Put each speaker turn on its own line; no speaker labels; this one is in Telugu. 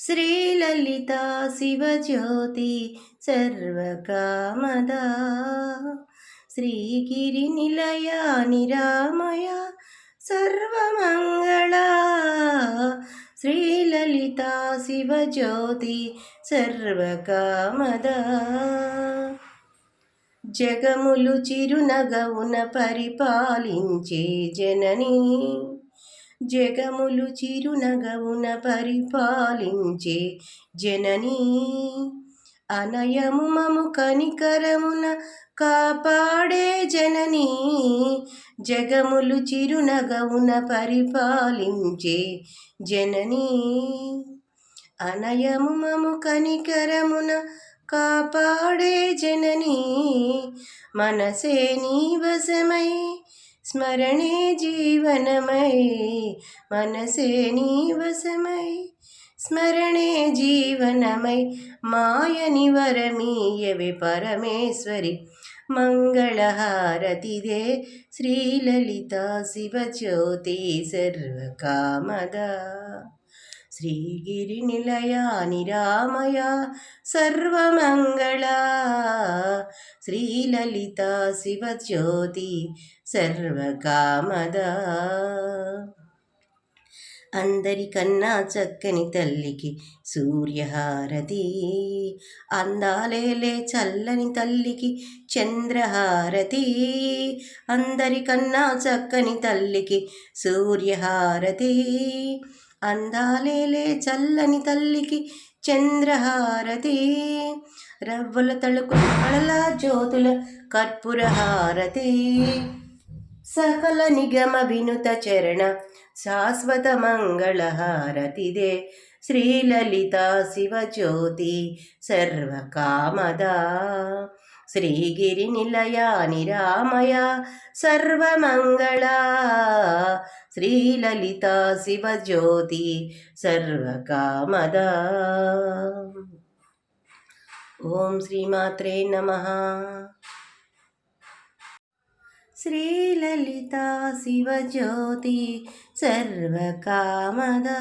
శ్రీలలితా శివజ్యోతి సర్వకామదా శ్రీగిరి నిలయ నిరామయ సర్వమంగళ శ్రీలలితా శివజ్యోతి సర్వకామదా జగములు చిరునగవున పరిపాలించే జననీ జగములు చిరునగవున పరిపాలించే జననీ అనయము మము కనికరమున కాపాడే జననీ జగములు చిరునగవున పరిపాలించే జననీ అనయము మము కనికరమున కాపాడే జననీ మనసే నీ వశమై స్మరణే జీవనమై మనసే నీవసమై స్మరణే జీవనమై మాయని వరమీయవి పరమేశ్వరి. మంగళహారతిదే శ్రీలలితా శివజ్యోతి సర్వకామదా. శ్రీగిరినిలయ నిరామయ సర్వమంగళ. శ్రీలలిత శివజ్యోతి సర్వకామద. అందరికన్నా చక్కని తల్లికి సూర్యహారతి. అందాలేలే చల్లని తల్లికి చంద్రహారతి. అందరికన్నా చక్కని తల్లికి సూర్యహారతి. అందాలేలే చల్లని తల్లికి చంద్రహారతి. రవ్వల తళుకు కళల జ్యోతుల కర్పూరహారతి సకల నిగమ వినుత చరణ శాశ్వత మంగళహారతిదే శ్రీలలిత శివజ్యోతి సర్వకామదా. శ్రీగిరి నిలయ నిరామయ సర్వమంగళ శ్రీలలిత శివజ్యోతి సర్వకామద ఓం శ్రీమాత్రే నమ శ్రీలలిత శివజ్యోతి సర్వకామదా